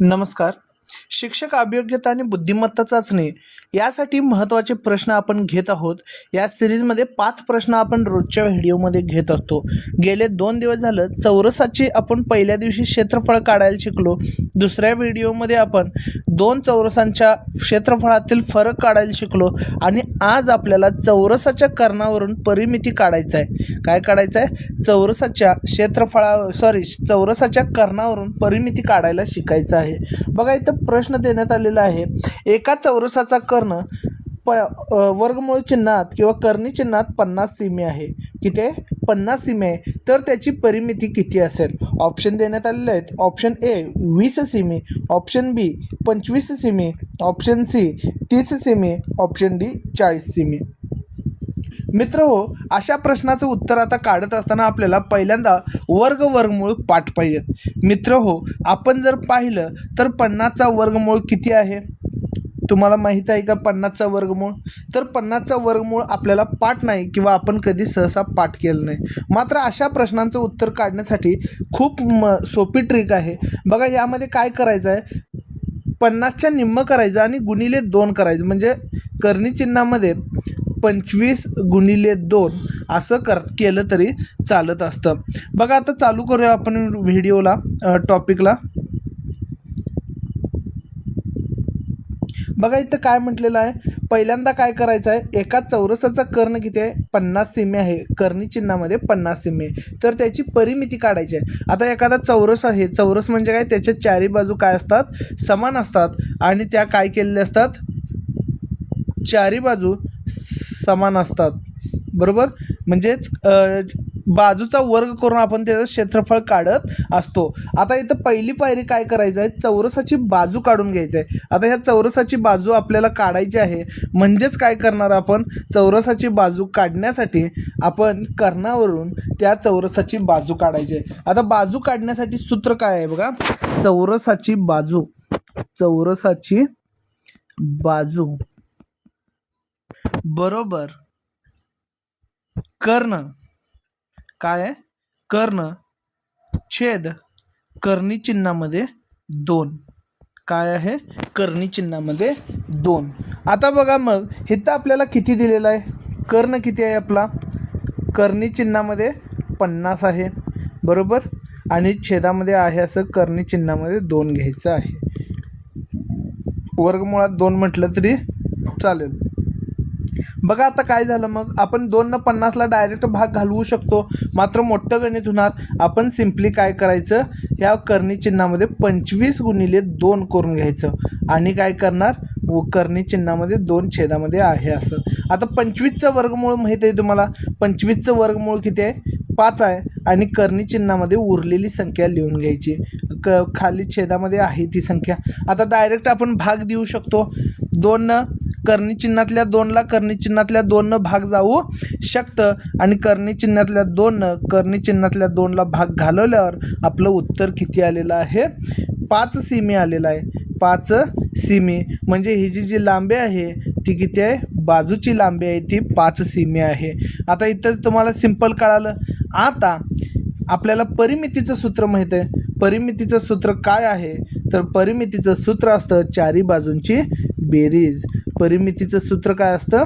नमस्कार. शिक्षक अभियोग्यता आणि बुद्धिमत्ता चाचणी यासाठी महत्त्वाचे प्रश्न आपण घेत आहोत. या सिरीजमध्ये पाच प्रश्न आपण रोजच्या व्हिडिओमध्ये घेत असतो. गेले दोन दिवस झालं चौरसाची आपण पहिल्या दिवशी क्षेत्रफळ काढायला शिकलो. दुसऱ्या व्हिडिओमध्ये आपण दोन चौरसांच्या क्षेत्रफळातील फरक काढायला शिकलो आणि आज आपल्याला चौरसाच्या कर्णावरून परिमिती काढायचं आहे काय काढायचं आहे चौरसाच्या क्षेत्रफळा सॉरी चौरसाच्या कर्णावरून परिमिती काढायला शिकायचं आहे. बघा इथं प्र प्रश्न देण्यात आलेला आहे. एका चौरसाचा कर्ण प वर्गमूळ चिन्हात किंवा कर्णी चिन्हात पन्नास सीमे आहे. किती आहे? पन्नास सीमे आहे. तर त्याची परिमिती किती असेल? ऑप्शन देण्यात आलेले आहेत. ऑप्शन ए वीस सीमी. ऑप्शन बी पंचवीस सीमी. ऑप्शन सी तीस सीमी. ऑप्शन डी चाळीस सीमी. मित्र हो अशा प्रश्नाचं उत्तर आता काढत असताना आपल्याला पहिल्यांदा वर्ग वर्गमूळ पाठ पाहिजेत मित्र हो आपण जर पाहिलं तर पन्नासचा वर्गमूळ किती आहे? तुम्हाला माहीत आहे का पन्नासचा वर्गमूळ? तर पन्नासचा वर्गमूळ आपल्याला पाठ नाही किंवा आपण कधी सहसा पाठ केलं नाही. मात्र अशा प्रश्नांचं उत्तर काढण्यासाठी खूप म सोपी ट्रिक आहे. बघा यामध्ये काय करायचं आहे? पन्नासच्या निम्म करायचं आणि गुणिले दोन करायचं. म्हणजे करणी चिन्हामध्ये पंचवीस गुणिले दोन असं कर केलं तरी चालत असतं. बघा आता चालू करूया आपण व्हिडिओला टॉपिकला. बघा इथं काय म्हटलेलं आहे? पहिल्यांदा काय करायचं आहे? एका चौरसाचा कर्ण किती आहे? पन्नास सीमे आहे. कर्णी चिन्हामध्ये पन्नास सीमे आहे. तर त्याची परिमिती काढायची आहे. आता एखादा चौरस आहे. चौरस म्हणजे काय? त्याच्या चारी बाजू काय असतात? समान असतात. आणि त्या काय केलेल्या असतात? चारी बाजू समान असतात. बरोबर? म्हणजेच बाजूचा वर्ग करून आपण त्याचं क्षेत्रफळ काढत असतो. आता इथं पहिली पायरी काय करायचं आहे? चौरसाची बाजू काढून घ्यायची आहे आता ह्या चौरसाची बाजू आपल्याला काढायची आहे. म्हणजेच काय करणार आपण? चौरसाची बाजू काढण्यासाठी आपण कर्णावरून त्या चौरसाची बाजू काढायची आहे. आता बाजू काढण्यासाठी सूत्र काय आहे बघा? चौरसाची बाजू. चौरसाची बाजू. बरोबर. कर्ण. काय आहे? कर्ण. छेद. कर्णी चिन्हामध्ये दोन. काय आहे? कर्णी चिन्हामध्ये दोन. आता बघा मग इथं आपल्याला किती दिलेलं आहे? कर्ण किती आहे आपला? कर्णी चिन्हामध्ये पन्नास आहे. बरोबर? आणि छेदामध्ये आहे असं कर्णी चिन्हामध्ये दोन घ्यायचं आहे. वर्गमुळात दोन म्हटलं तरी चालेल. बघा आता काय झालं मग आपण दोन न पन्नासला डायरेक्ट भाग घालवू शकतो. मात्र मोठं गणित होणार. आपण सिम्पली काय करायचं ह्या कर्णी चिन्हामध्ये पंचवीस गुणिले दोन करून घ्यायचं. आणि काय करणार? व कर्णी चिन्हामध्ये दोन छेदामध्ये आहे असं. आता पंचवीसचं वर्गमूळ माहीत आहे तुम्हाला. पंचवीसचं वर्गमूळ किती आहे? पाच आहे. आणि कर्णी चिन्हामध्ये उरलेली संख्या लिहून घ्यायची. क खाली छेदामध्ये आहे ती संख्या. आता डायरेक्ट आपण भाग देऊ शकतो. दोन कर्णीचिन्हातल्या दोनला कर्णीचिन्हातल्या दोननं भाग जाऊ शकतं. आणि कर्णीचिन्हातल्या दोननं कर्णी चिन्हातल्या दोनला भाग घालवल्यावर आपलं उत्तर किती आलेलं आहे? पाच सीमी आलेलं आहे. पाच सीमी म्हणजे ही जी जी लांबी आहे ती किती आहे? बाजूची लांबी आहे ती पाच सीमी आहे. आता इथं तुम्हाला सिंपल कळालं. आता आपल्याला परिमितीचं सूत्र माहीत आहे. परिमितीचं सूत्र काय आहे? तर परिमितीचं सूत्र असतं चारी बाजूंची बेरीज. परिमितीचं सूत्र काय असतं?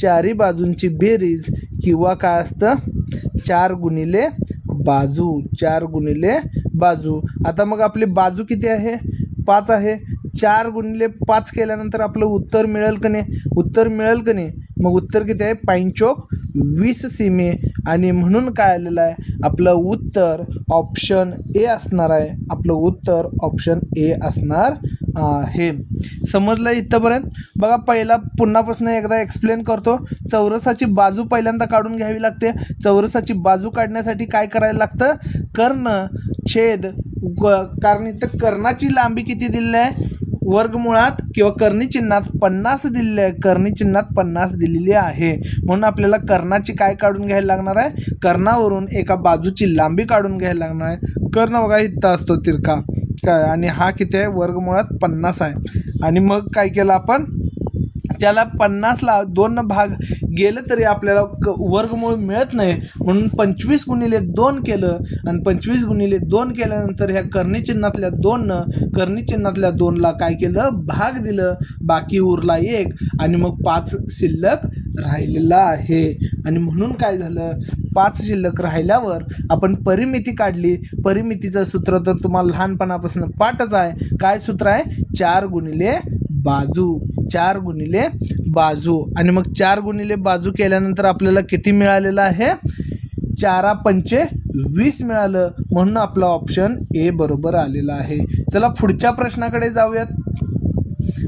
चारी बाजूंची बेरीज किंवा काय असतं? चार गुणिले बाजू चार गुणिले बाजू. आता मग आपली बाजू किती आहे? पाच आहे. चार गुणिले पाच केल्यानंतर आपलं उत्तर मिळेल का नाही? उत्तर मिळेल का नाही? मग उत्तर किती आहे? पाईंचोक वीस सीमे. आणि म्हणून काय आलेलं आहे? आपलं उत्तर ऑप्शन ए असणार आहे. आपलं उत्तर ऑप्शन ए असणार आहे समजलं इथंपर्यंत. बघा पहिला पुन्हापासून एकदा एक्सप्लेन करतो. चौरसाची बाजू पहिल्यांदा काढून घ्यावी लागते. चौरसाची बाजू काढण्यासाठी काय करायला लागतं? कर्ण छेद ग- कारण इथं कर्णाची लांबी किती दिलेली आहे? वर्गमुळात किंवा कर्णी चिन्हात पन्नास दिलेले आहे. कर्णी चिन्हात पन्नास दिलेली आहे. म्हणून आपल्याला कर्णाची काय काढून घ्यायला लागणार आहे? कर्णावरून एका बाजूची लांबी काढून घ्यायला लागणार आहे. कर्ण बघा इथं असतो तिरका. काय आणि हा किती आहे? वर्गमुळात पन्नास आहे. आणि मग काय केलं आपण? त्याला पन्नासला दोन भाग गेलं तरी आपल्याला क वर्गमूळ मिळत नाही. म्हणून पंचवीस गुणिले दोन केलं आणि पंचवीस गुणिले दोन केल्यानंतर ह्या कर्णीचिन्हातल्या दोननं कर्णीचिन्हातल्या दोनला काय केलं? भाग दिलं. बाकी उरला एक. आणि मग पाच शिल्लक राहिलेला आहे. आणि म्हणून काय झालं? पाच शिल्लक राहिल्यावर आपण परिमिती काढली. परिमितीचं सूत्र तर तुम्हाला लहानपणापासून पाठच आहे. काय सूत्र आहे? चार गुणिले बाजू. चार गुणिले बाजू. आणि मग चार गुणिले बाजू केल्यानंतर आपल्याला किती मिळालेलं आहे? चारा पंचे वीस मिळालं. म्हणून आपला ऑप्शन ए बरोबर आलेला आहे. चला पुढच्या प्रश्नाकडे जाऊयात.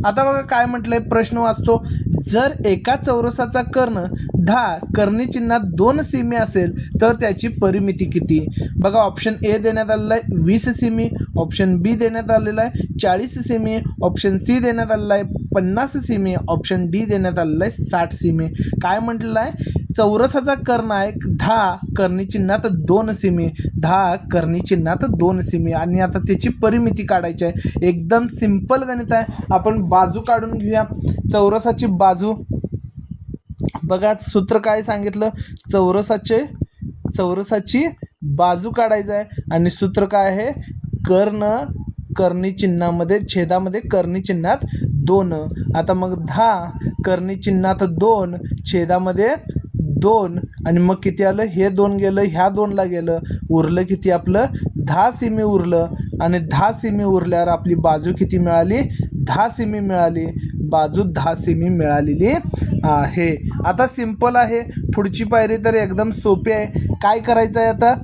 आता बघा काय म्हटलंय? प्रश्न वाचतो. जर एका चौरसाचा कर्ण दहा कर्णी चिन्हात दोन सीमी असेल तर त्याची परिमिती किती? बघा ऑप्शन ए देण्यात आलेला आहे वीस सेमी. ऑप्शन बी देण्यात आलेला आहे चाळीस सेमी. ऑप्शन सी देण्यात आलेला आहे पन्नास सेमी. ऑप्शन डी देण्यात आलेला आहे साठ सेमी. काय म्हटलेलं आहे? चौरसाचा कर्ण आहे दहा. कर्णी चिन्हात दोन सेमी. दहा कर्णी चिन्हात दोन सेमी. आणि आता त्याची परिमिती काढायची आहे. एकदम सिंपल गणित आहे. आपण बाजू काढून घेऊया. चौरसाची बाजू बघा सूत्र काय सांगितलं? चौरसाचे चौरसाची बाजू काढायचं आहे. आणि सूत्र काय आहे? कर्ण कर्णी चिन्हामध्ये छेदामध्ये कर्णी चिन्हात दोन. आता मग दहा कर्णी चिन्हात दोन छेदामध्ये दोन. आणि मग किती आलं? हे दोन गेलं ह्या दोनला गेलं. उरलं किती आपलं? दहा सिमी उरलं. आणि दहा सिमी उरल्यावर आपली बाजू किती मिळाली? दहा सिमी मिळाली. बाजू दहा सेमी मिळालेली आहे आता सिंपल आहे. पुढची पायरी तर एकदम सोपी आहे. काय करायचं आहे आता?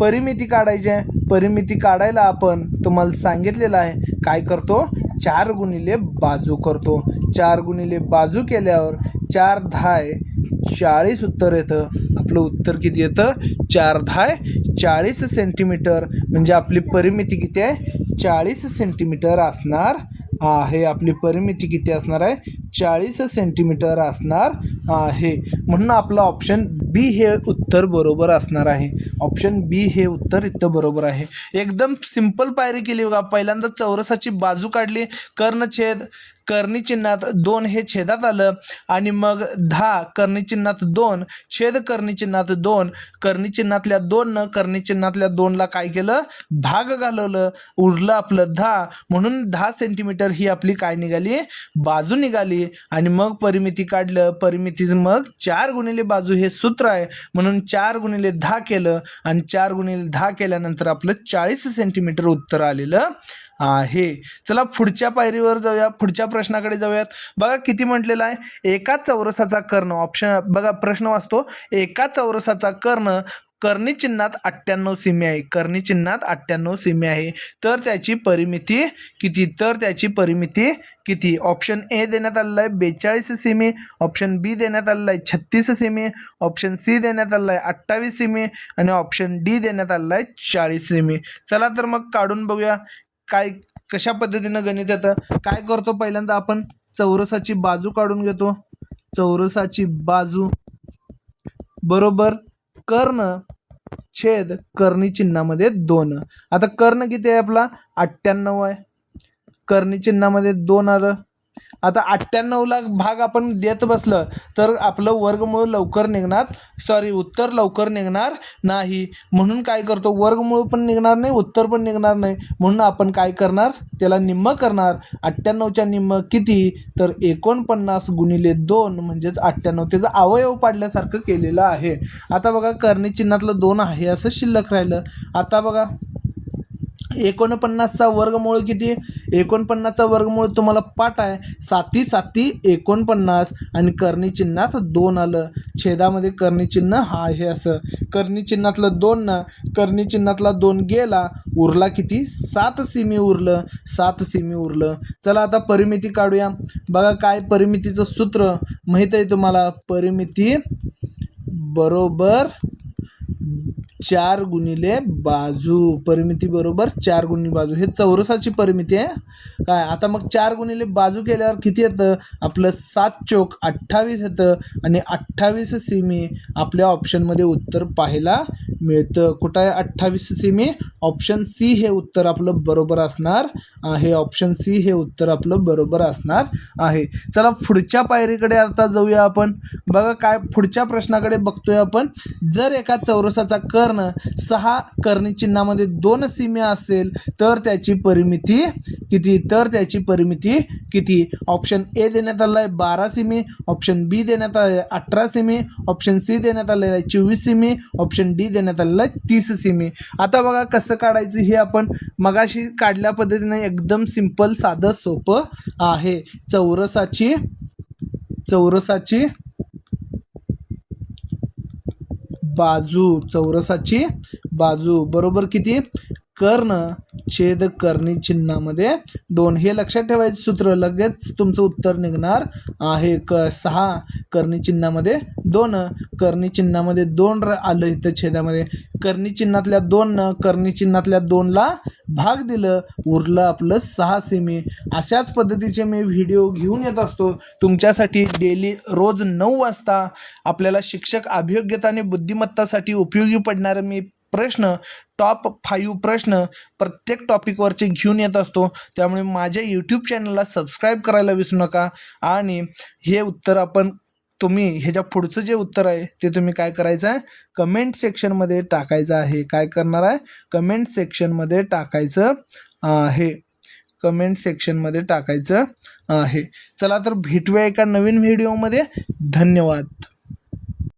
परिमिती काढायची आहे. परिमिती काढायला आपण तुम्हाला सांगितलेलं आहे. काय करतो? चार गुणिले बाजू करतो. चार गुणिले बाजू केल्यावर चार धाय चाळीस उत्तर येतं. आपलं उत्तर किती येतं? चार धाय चाळीस सेंटीमीटर म्हणजे आपली परिमिती किती आहे? चाळीस सेंटीमीटर असणार आहे. आपली परिमिती किती असणार आहे? चाळीस सेंटीमीटर असणार आहे. म्हणून आपलं ऑप्शन बी हे उत्तर बरोबर असणार आहे. ऑप्शन बी हे उत्तर इथं बरोबर आहे. एकदम सिंपल पायरी केली बघा. पहिल्यांदा चौरसाची बाजू काढली. कर्णछेद कर्णी चिन्हात दोन हे छेदात आलं आणि मग दहा कर्णी चिन्हात दोन छेद कर्णी चिन्हात दोन कर्णी चिन्हातल्या दोननं कर्णी चिन्हातल्या दोनला काय केलं? भाग घालवलं. उरलं आपलं दहा. म्हणून दहा सेंटीमीटर ही आपली काय निघाली? बाजू निघाली. आणि मग परिमिती काढलं. परिमिती मग चार गुणिले बाजू हे सूत्र आहे. म्हणून चार गुणिले दहा केलं. आणि चार गुणिले दहा केल्यानंतर आपलं चाळीस सेंटीमीटर उत्तर आलेलं. आहे चला पुढच्या पायरीवर जाऊया. पुढच्या प्रश्नाकडे जाऊयात. बघा किती म्हटलेलं आहे? एका चौरसाचा कर्ण ऑप्शन बघा प्रश्न वाचतो. एका चौरसाचा कर्ण कर्णी चिन्हात अठ्ठ्याण्णव सीमी आहे. कर्णी चिन्हात अठ्ठ्याण्णव सीमी आहे. तर त्याची परिमिती किती? तर त्याची परिमिती किती? ऑप्शन ए देण्यात आलेला आहे बेचाळीस सीमी. ऑप्शन बी देण्यात आलेला आहे छत्तीस सीमी. ऑप्शन सी देण्यात आलेला आहे अठ्ठावीस सीमी. आणि ऑप्शन डी देण्यात आलेला आहे चाळीस सीमी. चला तर मग काढून बघूया. काय कशा पद्धतीनं गणित येतं? काय करतो पहिल्यांदा आपण? चौरसाची बाजू काढून घेतो. चौरसाची बाजू बरोबर कर्ण छेद कर्णीचिन्हामध्ये दोन. आता कर्ण किती आहे आपला? अठ्ठ्याण्णव आहे. कर्णीचिन्हामध्ये दोन आलं. आता अठ्ठ्याण्णवला भाग आपण देत बसलं तर आपलं वर्गमूळ लवकर निघणार. सॉरी उत्तर लवकर निघणार नाही. म्हणून काय करतो? वर्गमूळ पण निघणार नाही उत्तर पण निघणार नाही. म्हणून आपण काय करणार? त्याला निम्म करणार. अठ्ठ्याण्णवच्या निम्म किती? तर एकोणपन्नास गुणिले दोन म्हणजेच अठ्ठ्याण्णव. त्याचा अवयव पाडल्यासारखं केलेलं आहे. आता बघा कर्णी चिन्हातलं दोन आहे असं शिल्लक राहिलं. आता बघा एकोणपन्नासचा वर्गमूळ किती? एकोणपन्नासचा वर्गमूळ तुम्हाला पाठ आहे. साती साती एकोणपन्नास. आणि कर्णी चिन्हात दोन आलं. छेदामध्ये कर्णीचिन्ह हा आहे असं. कर्णीचिन्हातलं दोन ना कर्णीचिन्हातला दोन गेला. उरला किती? सात सिमी उरलं. सात सिमी उरलं. चला आता परिमिती काढूया. बघा काय परिमितीचं सूत्र माहीत आहे तुम्हाला? परिमिती बरोबर चार गुणिले बाजू परिमिती बरोबर चार गुणिले बाजू. हे चौरसाची परिमिती आहे. काय? आता मग चार गुणिले बाजू केल्यावर किती येतं? आपलं सात चोक अठ्ठावीस येतं आणि अठ्ठावीस सेमी आपल्या ऑप्शनमध्ये उत्तर पाहायला मिळतं. कुठं आहे अठ्ठावीस सेमी? ऑप्शन सी हे उत्तर आपलं बरोबर असणार आहे ऑप्शन सी हे उत्तर आपलं बरोबर असणार आहे. चला पुढच्या पायरीकडे आता जाऊया आपण. बघा काय पुढच्या प्रश्नाकडे बघतोय आपण. जर एका चौरसाचा कर्ण सहा कर्णी चिन्हामध्ये दोन सीमे असेल तर त्याची परिमिती किती? तर त्याची परिमिती किती? ऑप्शन ए देण्यात आलं आहे बारा सीमी ऑप्शन बी देण्यात आलं आहे अठरा सीमी ऑप्शन सी देण्यात आलेलं आहे चोवीस सीमी ऑप्शन डी देण्यात आलेलं आहे तीस सीमी. आता बघा कसं कसं काढायचं हे आपण मगाशी काढल्या पद्धतीने एकदम सिंपल साधं सोपं आहे. चौरसाची चौरसाची बाजू चौरसाची बाजू. बरोबर किती? कर्ण. छेद करणी चिन्हामध्ये दोन. हे लक्षात ठेवायचं सूत्र लगेच तुमचं उत्तर निघणार आहे. क सहा करणी चिन्हामध्ये दोन. करणी चिन्हामध्ये दोन र आलं इथं छेदामध्ये. करणी चिन्हातल्या दोन न कर्णी चिन्हातल्या दोनला भाग दिलं उरलं आपलं सहा सेमी. अशाच पद्धतीचे मी व्हिडिओ घेऊन येत असतो. तुमच्यासाठी डेली रोज नऊ वाजता आपल्याला शिक्षक अभियोग्यता आणि बुद्धिमत्तासाठी उपयोगी पडणारं मी प्रश्न टॉप फाईव्ह प्रश्न प्रत्येक टॉपिकवरचे घेऊन येत असतो. त्यामुळे माझ्या यूट्यूब चॅनलला सबस्क्राईब करायला विसरू नका. आणि हे उत्तर आपण तुम्ही ह्याच्या पुढचं जे उत्तर आहे ते तुम्ही काय करायचं आहे? कमेंट सेक्शनमध्ये टाकायचं आहे. काय करणार आहे? कमेंट सेक्शनमध्ये टाकायचं आहे कमेंट सेक्शनमध्ये टाकायचं आहे चला तर भेटूया एका नवीन व्हिडिओमध्ये धन्यवाद.